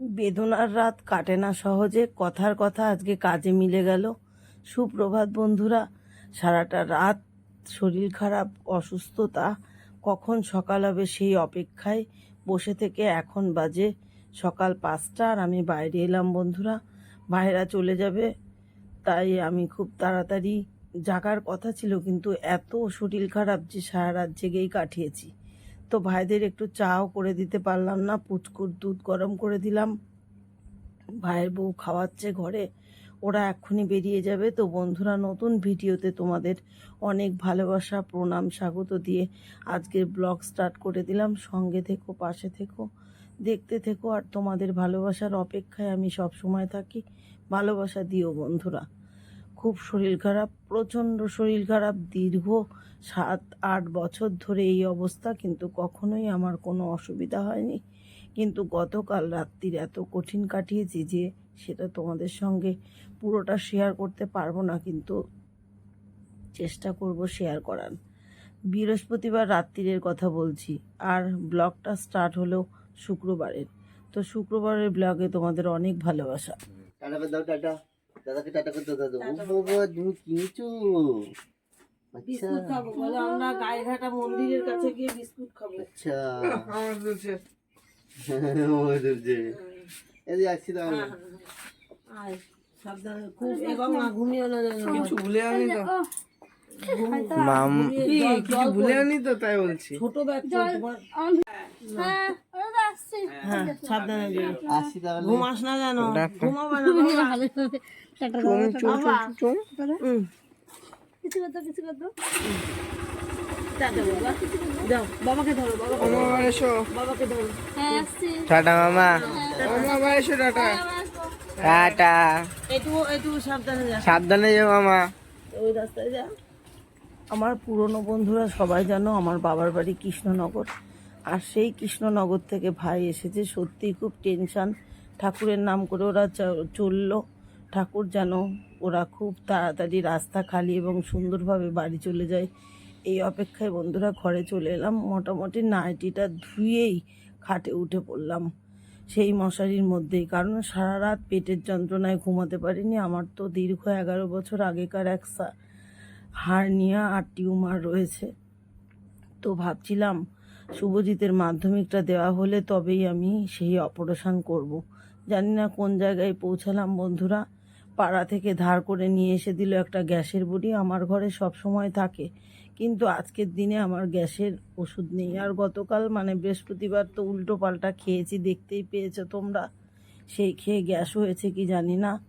বেদনার রাত কাটে না সহজে, কথার কথা আজকে কাজে মিলে গেল। সুপ্রভাত বন্ধুরা, সারাটা রাত শরীর খারাপ, অসুস্থতা, কখন সকাল হবে সেই অপেক্ষায় বসে থেকে এখন বাজে সকাল পাঁচটা আর আমি বাইরে এলাম বন্ধুরা। ভাইরা চলে যাবে, তাই আমি খুব তাড়াতাড়ি জাগার কথা ছিল, কিন্তু এত শরীর খারাপ যে সারা রাত জেগেই কাটিয়েছি। তো ভাইদের একটু চাও করে দিতে পারলাম না, পুচকুর দুধ গরম করে দিলাম। ভাইয়ের বউ খাওয়াচ্ছে ঘরে, ওরা এক্ষুনি বেরিয়ে যাবে। তো বন্ধুরা, নতুন ভিডিওতে তোমাদের অনেক ভালোবাসা, প্রণাম, স্বাগত দিয়ে আজকের ব্লগ স্টার্ট করে দিলাম। সঙ্গে থেকো, পাশে থেকো, দেখতে থেকো। আর তোমাদের ভালোবাসার অপেক্ষায় আমি সব সময় থাকি। ভালোবাসা দিও বন্ধুরা। খুব শরীর খারাপ, প্রচণ্ড শরীর খারাপ, দীর্ঘ সাত, আট বছর ধরে এই অবস্থা, কিন্তু কখনোই আমার কোনো অসুবিধা হয়নি। কিন্তু গতকাল রাত্রির এত কঠিন কাটিয়েছি যে সেটা তোমাদের সঙ্গে পুরোটা শেয়ার করতে পারব না, কিন্তু চেষ্টা করব শেয়ার করার। বৃহস্পতিবার রাত্রিরের কথা বলছি, আর ব্লগটা স্টার্ট হলো শুক্রবারের। তো শুক্রবারের ব্লগে তোমাদের অনেক ভালোবাসা। দাদাকে টাটা করতে দাদা ও বাবা তুমি কিনেছো? আচ্ছা। বিস্কুট খাব বলে আমরা গায়েঘাটা মন্দিরের কাছে গিয়ে বিস্কুট খাব। আচ্ছা। আমার যে এই আসছি তাহলে। আয় সাবধানে খুব এবং ঘুমিয়ে না কিছু ভুলে আমি তো? মাম কিছু ভুলে আনি তো তাই বলছি। ছোট ব্যাগ হ্যাঁ সাবধানে দিও। আসছি তাহলে। ঘুমাস না যেন। ঘুমাবে না বাবা। বাবা হুম। টাটা বাবা। যাও বাবাকে ধরো বাবাকে ধরো, বাবাকে ধরো। টাটা মামা। এসো টাটা। টাটা। সাবধানে সাবধানে যাও মামা। ওই রাস্তায় যা। আমার পুরনো বন্ধুরা সবাই জানো আমার বাবার বাড়ি কৃষ্ণনগর। আর সেই কৃষ্ণনগর থেকে ভাই এসেছে সত্যিই খুব টেনশন ঠাকুরের নাম করে ওরা চলল। ঠাকুর যেন ওরা খুব তাড়াতাড়ি রাস্তা খালি এবং সুন্দরভাবে বাড়ি চলে যায়। এই অপেক্ষায় বন্ধুরা ঘরে চলে এলাম। মোটামুটি নাইটিটা ধুয়েই খাটে উঠে পড়লাম। সেই মশারির মধ্যেই, কারণ সারা রাত পেটের যন্ত্রণায় ঘুমাতে পারিনি। আমার তো দীর্ঘ এগারো বছর আগেকার এক হার্নিয়া আর টিউমার রয়েছে। তো ভাবছিলাম শুভজিতের মাধ্যমিকটা দেওয়া হলে তবেই আমি সেই অপারেশন করব। জানি না কোন জায়গায় পৌঁছালাম বন্ধুরা। পাড়া থেকে ধার করে নিয়ে এসে দিল একটা গ্যাসের বড়ি। আমার ঘরে সব সময় থাকে। কিন্তু আজকের দিনে আমার গ্যাসের ওষুধ নেই। আর গতকাল মানে বৃহস্পতিবার তো উল্টো পাল্টা খেয়েছি, দেখতেই পেয়েছ তোমরা। সেই খেয়ে গ্যাস হয়েছে কি জানি না।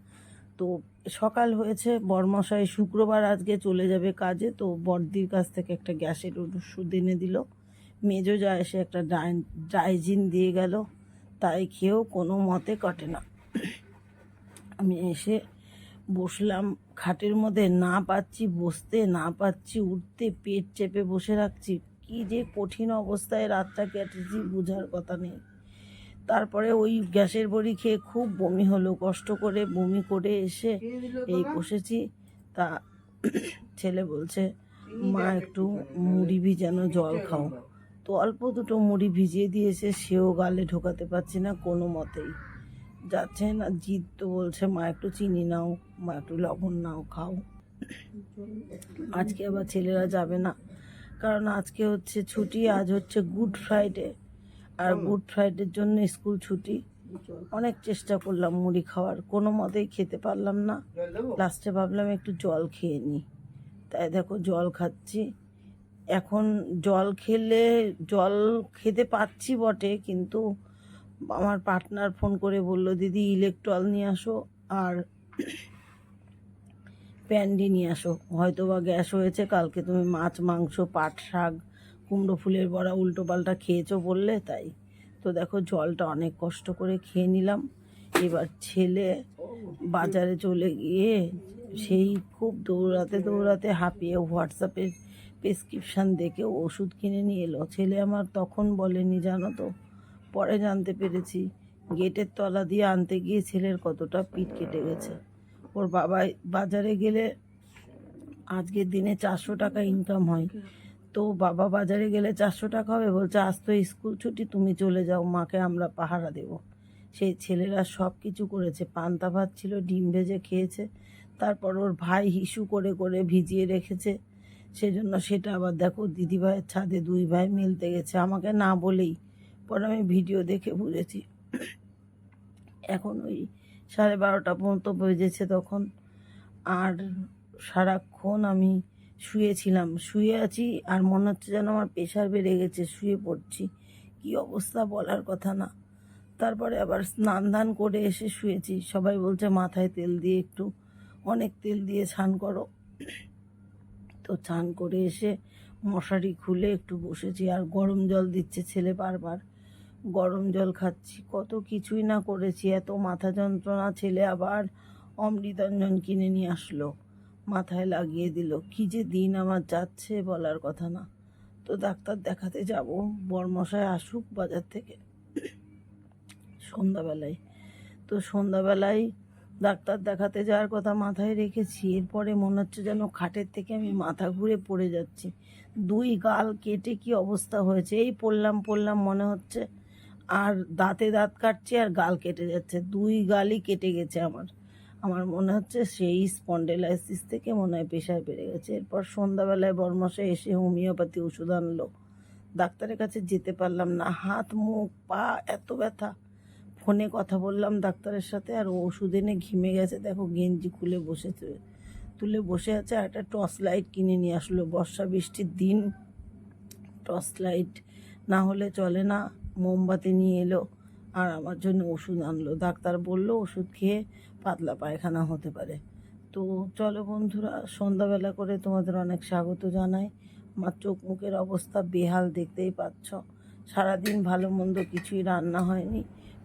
তো সকাল হয়েছে, বরমশাই শুক্রবার আজকে চলে যাবে কাজে, তো বর্দির কাছ থেকে একটা গ্যাসের ওষুধ এনে দিল। মেজো যা এসে একটা ডাই- ডাইজিন দিয়ে গেল, তাই খেয়েও কোনো মতে কাটে না। আমি এসে বসলাম, খাটের মধ্যে না পাচ্ছি, বসতে না পাচ্ছি, উঠতে পেট চেপে বসে রাখছি। কি যে কঠিন অবস্থায় রাতটা কেটেছি, বোঝার কথা নেই। তারপরে ওই গ্যাসের বড়ি খেয়ে খুব বমি হলো, কষ্ট করে বমি করে এসে এই বসেছি। তা ছেলে বলছে, মা, একটু মুড়ি ভিজানো জল খাও। তো অল্প দুটো মুড়ি ভিজিয়ে দিয়েছে, সেও গালে ঢোকাতে পারছি না কোনো মতেই। যাচ্ছে না জিদ তো বলছে, মা, একটু চিনি নাও, মা, একটু লবণ নাও, খাও। আজকে আবার ছেলেরা যাবে না, কারণ আজকে হচ্ছে ছুটি, আজ হচ্ছে গুড ফ্রাইডে। আর গুড ফ্রাইডের জন্য স্কুল ছুটি। অনেক চেষ্টা করলাম মুড়ি খাওয়ার কোনো মতেই খেতে পারলাম না। লাস্টে ভাবলাম একটু জল খেয়ে নিই তাই দেখো জল খাচ্ছি। এখন জল খেলে জল খেতে পাচ্ছি বটে কিন্তু আমার পার্টনার ফোন করে বলল দিদি ইলেকট্রল নিয়ে আসো আর প্যান্ডি নিয়ে আসো। হয়তো বা গ্যাস হয়েছে কালকে তুমি মাছ মাংস পাট শাক কুমড়ো ফুলের বড়া উল্টো পাল্টা খেয়েছো বললে তাই। তো দেখো জলটা অনেক কষ্ট করে খেয়ে নিলাম। এবার ছেলে বাজারে চলে গিয়ে সেই খুব দৌড়াতে দৌড়াতে হাঁপিয়ে হোয়াটসঅ্যাপে প্রেসক্রিপশান দেখে ওষুধ কিনে নিয়ে এলো। ছেলে আমার তখন বলেনি, জানো তো? পরে জানতে পেরেছি। গেটের তলা দিয়ে আনতে গিয়ে ছেলের কতটা পিঠ কেটে গেছে। ওর বাবা বাজারে গেলে আজকের দিনে চারশো টাকা ইনকাম হয়। তো বাবা বাজারে গেলে চারশো টাকা হবে, বলছে, আজ তো স্কুল ছুটি, তুমি চলে যাও, মাকে আমরা পাহারা দেব। সেই ছেলেরা সব কিছু করেছে, পান্তা ভাত ছিল, ডিম ভেজে খেয়েছে, তারপর ওর ভাই হিসু করে করে ভিজিয়ে রেখেছে। সেজন্য সেটা আবার দেখো, দিদিভাইয়ের ছাদে দুই ভাই মিলতে গেছে, আমাকে না বলেই। পরে আমি ভিডিও দেখে বুঝেছি। এখন ওই সাড়ে বারোটা পর্যন্ত বেজেছে তখন। আর সারাক্ষণ আমি শুয়েছিলাম। শুয়ে আছি আর মনে হচ্ছে যেন আমার প্রেশার বেড়ে গেছে, শুয়ে পড়ছি। কি অবস্থা বলার কথা না। তারপরে আবার স্নান ধান করে এসে শুয়েছি। সবাই বলছে, মাথায় তেল দিয়ে একটু, অনেক তেল দিয়ে স্নান করো। তো স্নান করে এসে মশারি খুলে একটু বসেছি। আর গরম জল দিচ্ছে ছেলে বারবার। গরম জল খাচ্ছি। কত কিছুই না করেছি। এত মাথা যন্ত্রণা ছেলে আবার অমৃতাঞ্জন কিনে নিয়ে আসলো। মাথায় লাগিয়ে দিল, কি যে দিন আমার যাচ্ছে বলার কথা না। তো ডাক্তার দেখাতে যাব বরমশায় আসুক বাজার থেকে। সন্ধ্যাবেলায়। তো সন্ধ্যাবেলায় ডাক্তার দেখাতে যাওয়ার কথা মাথায় রেখেছি, এরপরে মনে হচ্ছে যেন খাটের থেকে আমি মাথা ঘুরে পড়ে যাচ্ছি। দুই গাল কেটে কি অবস্থা হয়েছে? এই পড়লাম পড়লাম, মনে হচ্ছে আর দাঁতে দাঁত কাটছে আর গাল কেটে যাচ্ছে। দুই গালই কেটে গেছে আমার। আমার মনে হচ্ছে সেই স্পন্ডেলাইসিস থেকে মনে হয় প্রেশার বেড়ে গেছে। এরপর সন্ধ্যাবেলায় বর্মশে এসে হোমিওপ্যাথি ওষুধ আনলো। ডাক্তারের কাছে যেতে পারলাম না। হাত, মুখ, পা, এত ব্যথা। ফোনে কথা বললাম ডাক্তারের সাথে আর ওষুধ এনে ঘিমে গেছে। দেখো গেঞ্জি খুলে বসেছে তুলে বসে আছে আর একটা টর্চ লাইট কিনে নিয়ে আসলো। বর্ষা বৃষ্টির দিন, টর্চ লাইট না হলে চলে না। মোমবাতি নিয়ে এলো। আর আমার জন্য ওষুধ আনলো। ডাক্তার বলল, ওষুধ খেয়ে পাতলা পায়খানা হতে পারে। তো চলো বন্ধুরা, সন্ধ্যাবেলা করে তোমাদের অনেক স্বাগত জানাই। আমার চোখ মুখের অবস্থা বেহাল, দেখতেই পাচ্ছ। সারাদিন ভালো মন্দ কিছুই রান্না হয়নি।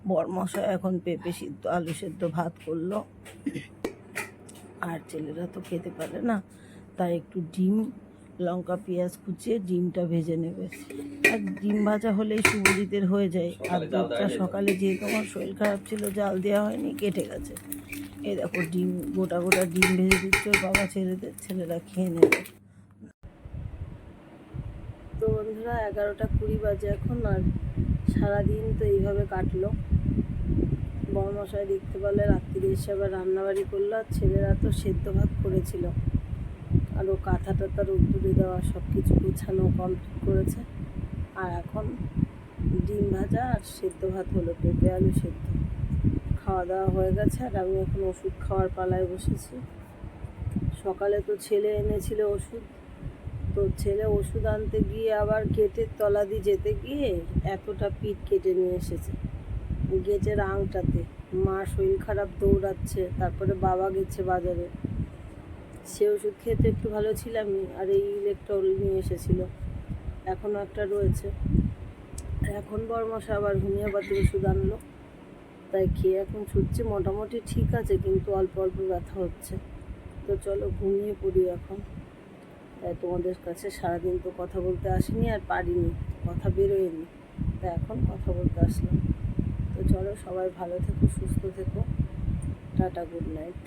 বরমশা এখন পেঁপে সিদ্ধ, আলু সেদ্ধ ভাত করল। আর ছেলেরা তো খেতে পারে না, তাই একটু ডিম লঙ্কা পেঁয়াজ কুচিয়ে ডিমটা ভেজে নেবে। আর ডিম ভাজা হলেই শুভজিতের হয়ে যায়। আর দুধটা সকালে যেহেতু আমার শরীর খারাপ ছিল জাল দেওয়া হয়নি কেটে গেছে। এই দেখো ডিম গোটা গোটা ডিম ভেজে দিচ্ছে বাবা ছেলেদের ছেলেরা খেয়ে নেবে। তো বন্ধুরা এগারোটা কুড়ি বাজে এখন আর সারাদিন তো এইভাবে কাটলো। বড়মশাই দেখতে পেলে রাত্রিরে এসে আবার রান্নাবাড়ি করল আর ছেলেরা তো সেদ্ধ ভাত করেছিল। আর ও কাঁথা টাথা রোদ্দুরে দেওয়া সব কিছু গুছানো কমপ্লিট করেছে। আর এখন ডিম ভাজা আর সেদ্ধ ভাত হলো পেঁপে, আলু সেদ্ধ। খাওয়া দাওয়া হয়ে গেছে আর আমি এখন ওষুধ খাওয়ার পালায় বসেছি। সকালে তো ছেলে এনেছিল ওষুধ। তো ছেলে ওষুধ আনতে গিয়ে আবার গেটের তলা দিয়ে যেতে গিয়ে এতটা পিঠ কেটে নিয়ে এসেছে। গেটের আংটাতে মা শরীর খারাপ দৌড়াচ্ছে, তারপরে বাবা গেছে বাজারে। সে ওষুধ খেতে একটু ভালো ছিলামই আর এই ইলেকট্রল নিয়ে এসেছিল। এখনও একটা রয়েছে। এখন বরমশা আবার হোমিওপ্যাথি ওষুধ আনলো। তাই খেয়ে এখন ছুটছে। মোটামুটি ঠিক আছে, কিন্তু অল্প অল্প ব্যথা হচ্ছে। তো চলো ঘুমিয়ে পড়ি এখন। তাই তোমাদের কাছে সারাদিন তো কথা বলতে আসিনি আর পারিনি, কথা বেরোয়নি। তাই এখন কথা বলতে আসলাম। তো চলো সবাই ভালো থেকো, সুস্থ থেকো। টাটা, গুড নাইট।